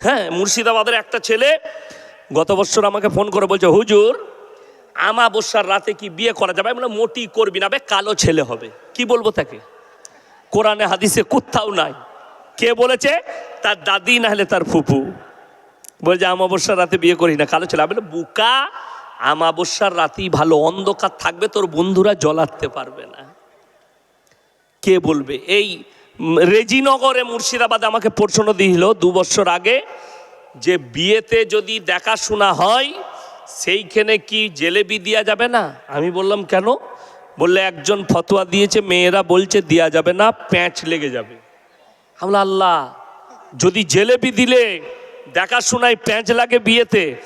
হ্যাঁ মুর্শিদাবাদের একটা ছেলে গত বছর আমাকে ফোন করে বলছে হুজুর আমাবস্যার রাতে কি বিয়ে করা যাবে? বললাম, মোটি করবি না কালো ছেলে হবে। কি বলব তাকে? কোরআনে হাদিসে কোথাও নাই। কে বলেছে? তার দাদি না হলে তার ফুপু। বলছে আমাবস্যার রাতে বিয়ে করি না কালো ছেলে বললাম, বুকা আমাবস্যার রাতেই ভালো অন্ধকার থাকবে তোর বন্ধুরা জ্বলাতে পারবে না। কে বলবে? এই রেজিনগরে মুর্শিদাবাদে আমাকে প্রশ্ন দিল, দু বছর আগে যে বিয়েতে যদি দেখাশোনা হয়, সেইখানে কি জেলেবি দেওয়া যাবে না? আমি বললাম, কেন? বললে, একজন ফতোয়া দিয়েছে, মেয়েরা বলছে দেওয়া যাবে না, প্যাঁচ লেগে যাবে। আমরা আল্লাহ, যদি জেলেবি দিলে দেখাশোনায় প্যাঁচ লাগে বিয়েতে,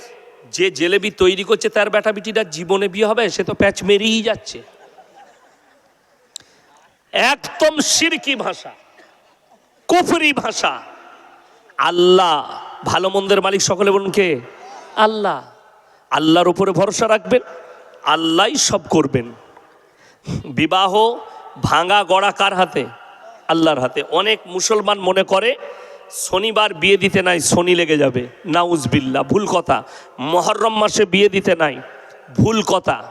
যে জেলেবি তৈরি করছে, তার বেটা বিটিটা জীবনে বিয়ে হবে, সে তো প্যাঁচ মেরেই যাচ্ছে। একদম সিরকি ভাষা কুফরি ভাষা। আল্লাহ ভালো মন্দের মালিক সকলে বলুন কে? আল্লাহ। আল্লাহর উপরে ভরসা রাখবেন আল্লাহই সব করবেন। বিবাহ ভাঙা গড়া কার হাতে? আল্লাহর হাতে। অনেক মুসলমান মনে করে শনিবার বিয়ে দিতে নাই শনি লেগে যাবে। নাউজবিল্লা ভুল কথা। মহরম মাসে বিয়ে দিতে নাই ভুল কথা।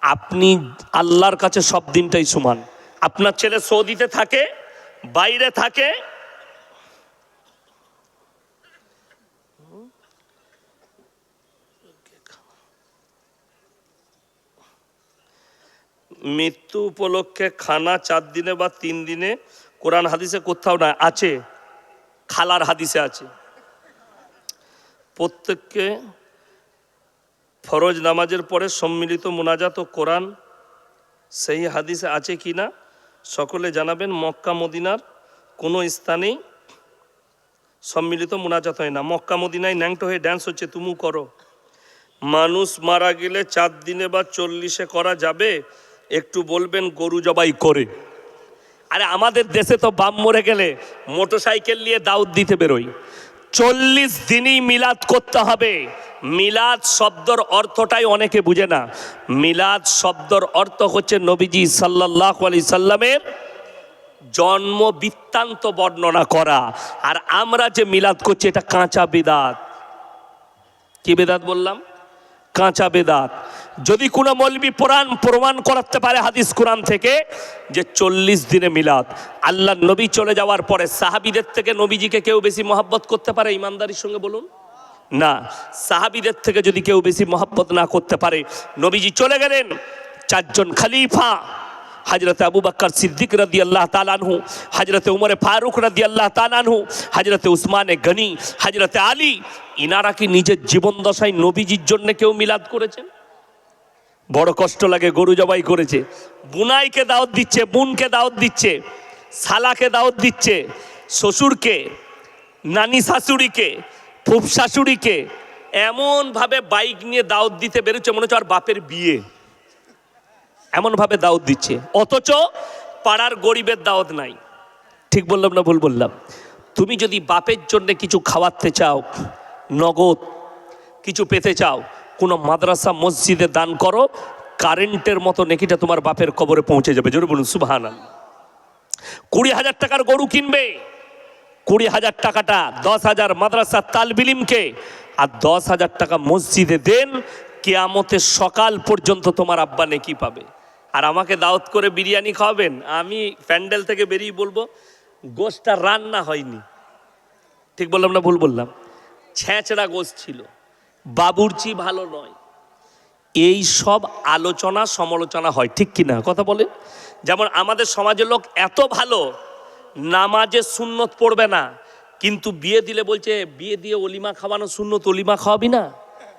আপনি আল্লাহর কাছে সব দিনটাই সমান। আপনার ছেলে সৌদিতে থাকে, বাইরে থাকে। মৃত্যু উপলক্ষে খানা চার দিনে বা তিন দিনে কোরআন হাদিসে কোথাও না, আছে। খালার হাদিসে আছে। প্রত্যেককে ফরজ নামাজের পরে সম্মিলিত মোনাজাত ও কোরআন সেই হাদিসে আছে কি না? সকলে জানাবেন, মক্কা, মদিনার কোনো স্থানেই সম্মিলিত মোনাজাত হয় না। মক্কা, মদিনায় ন্যাংটো হয়ে ড্যান্স হচ্ছে, তুমু করো। মানুষ মারা গেলে চার দিনে বা চল্লিশে করা যাবে? একটু বলবেন, গরু জবাই করে। আরে আমাদের দেশে তো বাম মরে গেলে মোটর সাইকেল নিয়ে দাউদ দিতে বেরোই চল্লিশ দিনই মিলাদ করতে হবে। মিলাদ শব্দর অর্থটাই অনেকে বুঝে না। মিলাদ শব্দর অর্থ হচ্ছে নবীজি সাল্লাহ আলি সাল্লামের জন্ম বৃত্তান্ত বর্ণনা করা। আর আমরা যে মিলাদ করছি, এটা কাঁচা বেদাত। কি বেদাত বললাম? কাঁচা বেদাত। যদি কোনো মলবি পুরাণ প্রমাণ করাতে পারে হাদিস কোরআন থেকে, যে চল্লিশ দিনে মিলাদ আল্লাহ নবী চলে যাওয়ার পরে সাহাবিদের থেকে নবীজিকে কেউ বেশি মহাব্বত করতে পারে? ইমানদারির সঙ্গে বলুন। না, সাহাবিদের থেকে যদি কেউ বেশি মহাব্বত না করতে পারে, নবীজি চলে গেলেন চারজন খালিফা, হজরত আবু বক্কর সিদ্দিক রদি আল্লাহ তালানহু হজরত উমরে ফারুক রদি আল্লাহ তালানহু হজরত উসমানে গনি, হজরত আলী, ইনারা কি নিজের জীবন দশায় নবীজির জন্য কেউ মিলাদ করেছেন? বড় কষ্ট লাগে, গরু জবাই করেছে। বুনাইকে দাওয়াত দিচ্ছে, বোনকে দাওয়াত দিচ্ছে, শালাকে দাওয়াত দিচ্ছে, শ্বশুরকে, নানি শাশুড়িকে ফুপ শাশুড়িকে, এমনভাবে বাইক নিয়ে দাওয়াত দিতে বেরোচ্ছে, মনে হচ্ছে আর বাপের বিয়ে। এমনভাবে দাওয়াত দিচ্ছে। অথচ পাড়ার গরিবের দাওয়াত নাই। ঠিক বললাম না ভুল বললাম? তুমি যদি বাপের জন্য কিছু খাওয়াতে চাও, নগদ কিছু পেতে চাও কোনো মাদ্রাসা মসজিদে দান করো, কারেন্টের মতো নেকিটা তোমার বাপের কবরে পৌঁছে যাবে। জোরে বলুন সুবাহান কুড়ি হাজার টাকার গরু কিনবে, কুড়ি হাজার টাকাটা দশ হাজার মাদ্রাসা তালবিলিমকে আর দশ হাজার টাকা মসজিদে দেন, কেয়ামতের সকাল পর্যন্ত তোমার আব্বা নেকি পাবে। আর আমাকে দাওয়াত করে বিরিয়ানি খাওয়াবেন, আমি প্যান্ডেল থেকে বেরিয়ে বলব গোষ্ঠটা রান্না হয়নি। ঠিক বললাম না, ভুল বললাম? ছ্যাঁচড়া গোশ ছিল। বাবুর্চি ভালো নয়। এই সব আলোচনা, সমালোচনা হয়, ঠিক কি না? কথা বলে যেমন আমাদের সমাজের লোক এত ভালো, নামাজে সুন্নত পড়বে না, কিন্তু বিয়ে দিলে বলছে, বিয়ে দিয়ে অলিমা খাওয়ানো সুন্নত অলিমা খাওয়াবি না?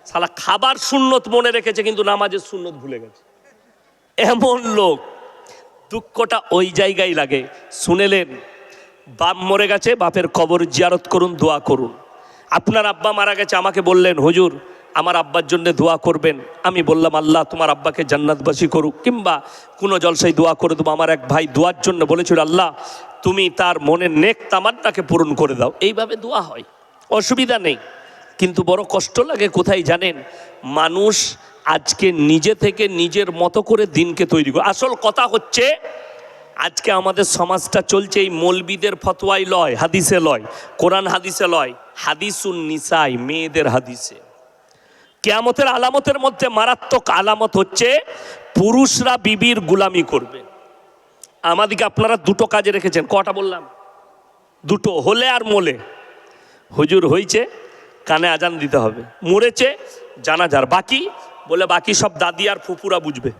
সালা খাবার সুন্নত মনে রেখেছে, কিন্তু নামাজের সুন্নত ভুলে গেছে। এমন লোক, দুঃখটা ওই জায়গায় লাগে। শুনেলেন, বাপ মরে গেছে, বাপের কবর জিয়ারত করুন, দোয়া করুন। আপনার আব্বা মারা গেছে, আমাকে বললেন, হুজুর, আমার আব্বার জন্য দোয়া করবেন। আমি বললাম, আল্লাহ, তোমার আব্বাকে জান্নাতবাসী করুক। কিংবা কোনো জলসাই দোয়া করে দেবো। আমার এক ভাই দোয়ার জন্য বলেছিল, আল্লাহ, তুমি তার মনের নেক তামান্নাকে পূরণ করে দাও। এইভাবে দোয়া হয়, অসুবিধা নেই। কিন্তু বড় কষ্ট লাগে, কোথায় জানেন? মানুষ আজকে নিজে থেকে নিজের মতো করে দিনকে তৈরি করে আসল কথা হচ্ছে আজকে আমাদের সমাজটা চলছে এই মলবিদের ফতোয়াই লয়, হাদিসে লয়, কোরআন হাদিসে লয়, হাদিসুন নিসাই, মেয়েদের হাদিসে। কেয়ামতের আলামতের মধ্যে মারাত্মক আলামত হচ্ছে, পুরুষরা বিবির গুলামি করবে। আমাদিকে আপনারা দুটো কাজে রেখেছেন, কটা বললাম? দুটো, হলে আর মোলে। হুজুর হয়েছে কানে আজান দিতে হবে। মরেছে, জানাজার বাকি, বলে বাকি সব দাদি আর ফুপুরা বুঝবে।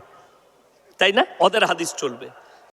তাই না? ওদের হাদিস চলবে।